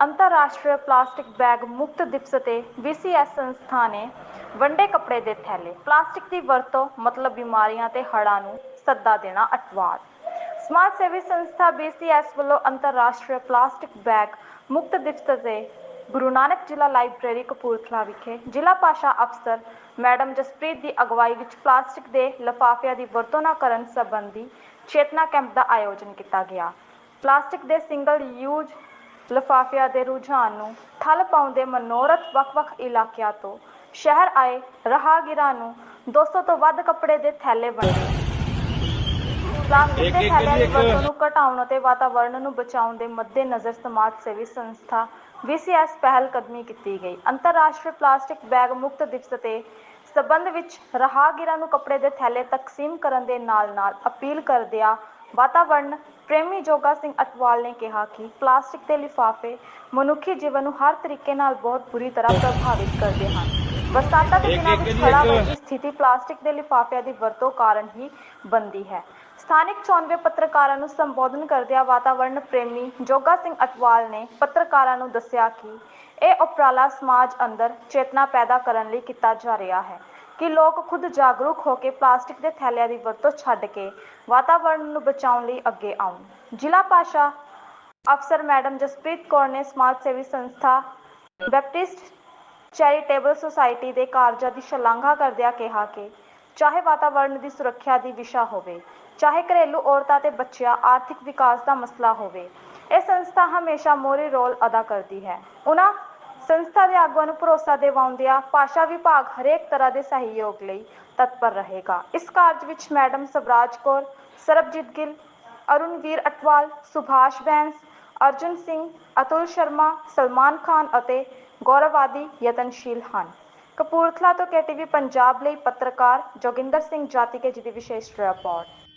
ਅੰਤਰਰਾਸ਼ਟਰੀ plastic bag ਮੁਕਤ ਦਿਵਸ ਤੇ VCS ਸੰਸਥਾ ਨੇ ਵੰਡੇ ਕੱਪੜੇ ਦੇ ਥੈਲੇ, ਪਲਾਸਟਿਕ ਦੀ ਵਰਤੋਂ, ਮਤਲਬ ਬਿਮਾਰੀਆਂ ਤੇ ਹੜ੍ਹਾਂ ਨੂੰ ਸੱਦਾ ਦੇਣਾ ਅਟਵਾਦ ਸਮਾਜ ਸੇਵੀ ਸੰਸਥਾ BCS ਵੱਲੋਂ ਅੰਤਰਰਾਸ਼ਟਰੀ ਪਲਾਸਟਿਕ ਬੈਗ ਮੁਕਤ ਦਿਵਸ ਤੇ ਗੁਰੂ ਨਾਨਕ ਜ਼ਿਲ੍ਹਾ ਲਾਇਬ੍ਰੇਰੀ ਕਪੂਰਥਲਾ ਵਿਖੇ ਜ਼ਿਲ੍ਹਾ ਭਾਸ਼ਾ ਅਫਸਰ ਮੈਡਮ ਜਸਪ੍ਰੀਤ ਦੀ ਅਗਵਾਈ ਵਿੱਚ ਪਲਾਸਟਿਕ ਦੇ ਲਿਫਾਫਿਆਂ ਦੀ ਵਰਤੋਂ ਨਾ ਕਰਨ ਸੰਬੰਧੀ ਚੇਤਨਾ ਕੈਂਪ ਦਾ ਆਯੋਜਨ ਕੀਤਾ ਗਿਆ। ਪਲਾਸਟਿਕ ਦੇ ਸਿੰਗਲ ਯੂਜ਼ ਲਿਫਾਫਿਆਂ ਦੇ ਰੁਝਾਨ ਨੂੰ ਠੱਲ ਪਾਉਂਦੇ ਮਨੋਰਥ ਵੱਖ-ਵੱਖ ਇਲਾਕਿਆਂ ਤੋਂ ਸ਼ਹਿਰ ਆਏ ਰਾਹਗੀਰਾਂ ਨੂੰ 200 ਤੋਂ ਵੱਧ ਕੱਪੜੇ ਦੇ ਥੈਲੇ ਵੰਡੇ। ਪਲਾਸਟਿਕ ਦੇ ਥੈਲਿਆਂ ਦੀ ਵਰਤੋਂ ਨੂੰ ਘਟਾਉਣ ਅਤੇ ਵਾਤਾਵਰਣ ਨੂੰ ਬਚਾਉਣ ਦੇ ਮੱਦੇਨਜ਼ਰ ਸਮਾਜ ਸੇਵੀ ਸੰਸਥਾ VCS ਪਹਿਲ ਕਦਮੀ ਕੀਤੀ ਗਈ। ਅੰਤਰਰਾਸ਼ਟਰੀ ਪਲਾਸਟਿਕ ਬੈਗ ਮੁਕਤ ਦਿਵਸ ਤੇ ਸਬੰਧ ਵਿੱਚ ਰਾਹਗੀਰਾਂ ਨੂੰ ਕੱਪੜੇ ਦੇ ਥੈਲੇ ਤਕਸੀਮ ਕਰਨ ਦੇ ਨਾਲ-ਨਾਲ ਅਪੀਲ ਕਰਦਿਆਂ ਵਾਤਾਵਰਣ ਪ੍ਰੇਮੀ ਜੋਗਾ ਸਿੰਘ ਅਟਵਾਲ ਨੇ ਕਿਹਾ ਕਿ ਪਲਾਸਟਿਕ ਦੇ ਲਿਫਾਫੇ ਮਨੁੱਖੀ ਜੀਵਨ ਨੂੰ ਹਰ ਤਰੀਕੇ ਨਾਲ ਬਹੁਤ ਬੁਰੀ ਤਰ੍ਹਾਂ ਪ੍ਰਭਾਵਿਤ ਕਰਦੇ ਹਨ। ਬਰਸਾਤਾਂ ਦੇ ਦਿਨਾਂ ਵਿੱਚ ਇੱਕ- ਵਰਗੀ ਸਥਿਤੀ ਪਲਾਸਟਿਕ ਦੇ ਲਿਫਾਫਿਆਂ ਦੀ ਵਰਤੋਂ ਕਾਰਨ ਹੀ ਬਣਦੀ ਹੈ। ਸਥਾਨਿਕ 94 ਪੱਤਰਕਾਰਾਂ ਨੂੰ ਸੰਬੋਧਨ ਕਰਦਿਆਂ ਵਾਤਾਵਰਣ ਪ੍ਰੇਮੀ ਜੋਗਾ ਸਿੰਘ ਅਟਵਾਲ ਨੇ ਪੱਤਰਕਾਰਾਂ ਨੂੰ ਦੱਸਿਆ ਕਿ ਇਹ ਉਪਰਾਲਾ ਸਮਾਜ ਅੰਦਰ ਚੇਤਨਾ ਪੈਦਾ ਕਰਨ ਲਈ ਕੀਤਾ ਜਾ ਰਿਹਾ ਹੈ। ਕਿ ਲੋਕ ਖੁਦ ਜਾਗਰੂਕ ਹੋ ਕੇ ਪਲਾਸਟਿਕ ਦੇ ਥੈਲਿਆਂ ਦੀ ਵਰਤੋਂ ਛੱਡ ਕੇ ਵਾਤਾਵਰਣ ਨੂੰ ਬਚਾਉਣ ਲਈ ਅੱਗੇ ਆਉਣ। ਜ਼ਿਲ੍ਹਾ ਭਾਸ਼ਾ ਅਫਸਰ ਮੈਡਮ ਜਸਪ੍ਰੀਤ ਕੌਰ ਨੇ ਸਮਾਜ ਸੇਵੀ ਸੰਸਥਾ ਬੈਪਟਿਸਟ ਚੈਰੀਟੇਬਲ ਸੁਸਾਇਟੀ ਦੇ ਕਾਰਜਾਂ ਦੀ ਸ਼ਲਾਘਾ ਕਰਦਿਆਂ ਕਿਹਾ ਕਿ ਚਾਹੇ ਵਾਤਾਵਰਣ ਦੀ ਸੁਰੱਖਿਆ ਦੀ ਵਿਸ਼ਾ ਹੋਵੇ, ਚਾਹੇ ਘਰੇਲੂ ਔਰਤਾਂ ਤੇ ਬੱਚਿਆਂ ਆਰਥਿਕ ਵਿਕਾਸ ਦਾ ਮਸਲਾ ਹੋਵੇ, ਇਹ ਸੰਸਥਾ ਹਮੇਸ਼ਾ ਮੋਰੀ ਰੋਲ ਅਦਾ ਕਰਦੀ ਹੈ। ਉਹਨਾਂ ਸੰਸਥਾ ਦੇ ਆਗੂਆਂ ਨੂੰ ਭਰੋਸਾ ਦਿਵਾਉਂਦਿਆਂ ਭਾਸ਼ਾ ਵਿਭਾਗ ਹਰੇਕ ਤਰ੍ਹਾਂ ਦੇ ਸਹਿਯੋਗ ਲਈ ਤਤਪਰ ਰਹੇਗਾ। ਇਸ ਕਾਰਜ ਵਿੱਚ ਮੈਡਮ ਸਵਰਾਜ ਕੌਰ, ਸਰਬਜੀਤ ਗਿੱਲ, ਅਰੁਣਵੀਰ ਅਟਵਾਲ, ਸੁਭਾਸ਼ ਬੈਂਸ, ਅਰਜੁਨ ਸਿੰਘ, ਅਤੁਲ ਸ਼ਰਮਾ, ਸਲਮਾਨ ਖਾਨ ਅਤੇ ਗੌਰਵ ਯਤਨਸ਼ੀਲ ਹਨ। ਕਪੂਰਥਲਾ ਤੋਂ ਕੇਟੀਵੀ ਪੰਜਾਬ ਲਈ ਪੱਤਰਕਾਰ ਜੋਗਿੰਦਰ ਸਿੰਘ ਜਾਤੀਕੇ ਜੀ ਦੀ ਵਿਸ਼ੇਸ਼ ਰਿਪੋਰਟ।